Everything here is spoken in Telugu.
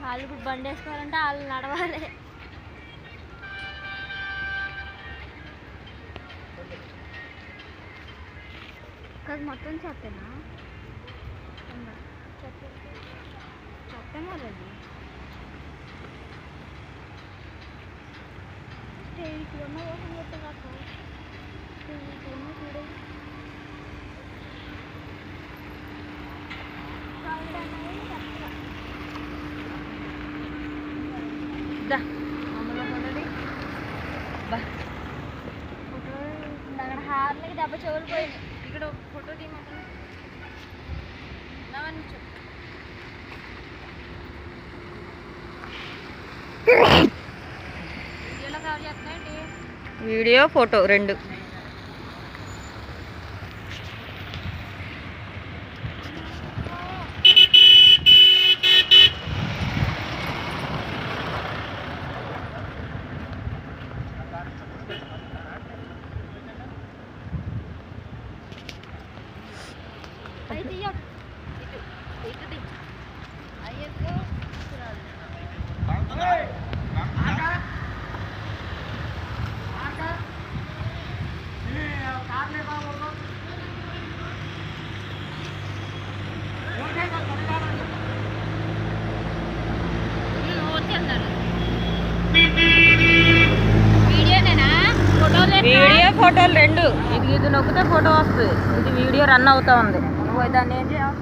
వాళ్ళు ఇప్పుడు బండి వేసుకోవాలంటే వాళ్ళు నడవాలి. కాదు మొత్తం చెత్తనా చెత్తం కదా అది ఇక్కడున్న దా. అమ్మలో కొనడి బా. ఫోటో అక్కడ హార్లకి దెబ్బ చెవులు పోయింది ఇక్కడ ఫోటో తీయమన్నా నా నుంచో వీడియో ఫోటో రెండు. వీడియో ఫోటోలు రెండు. ఇది ఇది నొక్కితే ఫోటో వస్తుంది. ఇది వీడియో రన్ అవుతా ఉంది. vai dar nem de alto.